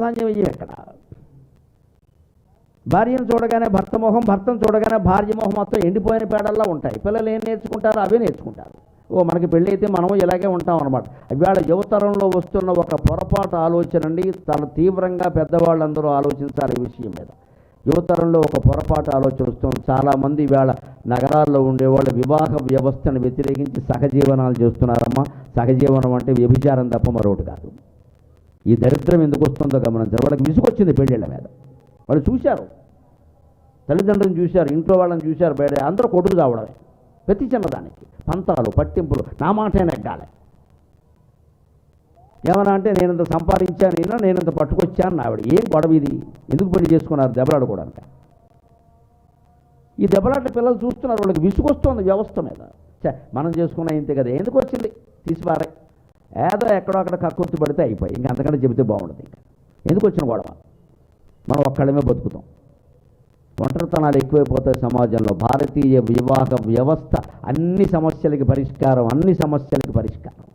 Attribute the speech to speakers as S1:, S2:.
S1: ప్రాధాన్యం ఇయ్యం ఎక్కడ భార్యను చూడగానే భర్త మొహం భర్తను చూడగానే భార్య మొహం మొత్తం ఎండిపోయిన పేడల్లా ఉంటాయి. పిల్లలు ఏం నేర్చుకుంటారో అవే నేర్చుకుంటారు. ఓ మనకి పెళ్ళి అయితే మనం ఇలాగే ఉంటాం అనమాట ఇవాళ యువతరంలో వస్తున్న ఒక పొరపాటు ఆలోచన అండి చాలా తీవ్రంగా పెద్దవాళ్ళందరూ ఆలోచించాలి ఈ విషయం మీద. యువతరంలో ఒక పొరపాటు ఆలోచన వస్తుంది. చాలామంది ఇవాళ నగరాల్లో ఉండేవాళ్ళు వివాహ వ్యవస్థను వ్యతిరేకించి సహజీవనాలు చేస్తున్నారమ్మా. సహజీవనం అంటే వ్యభిచారం తప్ప మరొకటి కాదు. ఈ దరిద్రం ఎందుకు వస్తుందో గమనించారు వాళ్ళకి విసుగొచ్చింది పెళ్ళిళ్ళ మీద. వాళ్ళు చూశారు. తల్లిదండ్రులను చూశారు ఇంట్లో వాళ్ళని చూశారు బయట అందరూ కొడుకు చావడమే. ప్రతి చిన్నదానికి. పంతాలు పట్టింపులు నా మాటే నెగ్గాలి. ఏమన్నా అంటే నేను ఇంత సంపాదించాను నేను ఇంత పట్టుకొచ్చాను ఆవిడ. ఏం గొడవ ఇది? ఎందుకు పెళ్ళి చేసుకున్నారు దెబ్బలాడుకోవడానికి ఈ దెబ్బలాట పిల్లలు చూస్తున్నారు వాళ్ళకి విసుగొస్తుంది వ్యవస్థ మీద. మనం చేసుకున్న ఇంతే కదా. ఎందుకు వచ్చింది? తీసిపారాయి ఏదో ఎక్కడో అక్కడ కక్కుర్తి పడితే అయిపోయి. ఇంకా అంతకంటే చెబితే బాగుండదు ఇంకా. ఎందుకు వచ్చిన గొడవ? మనం ఒక్కడమే బతుకుతాం. ఒంటరితనాలు ఎక్కువైపోతాయి సమాజంలో భారతీయ వివాహ వ్యవస్థ అన్ని సమస్యలకి పరిష్కారం అన్ని సమస్యలకి పరిష్కారం.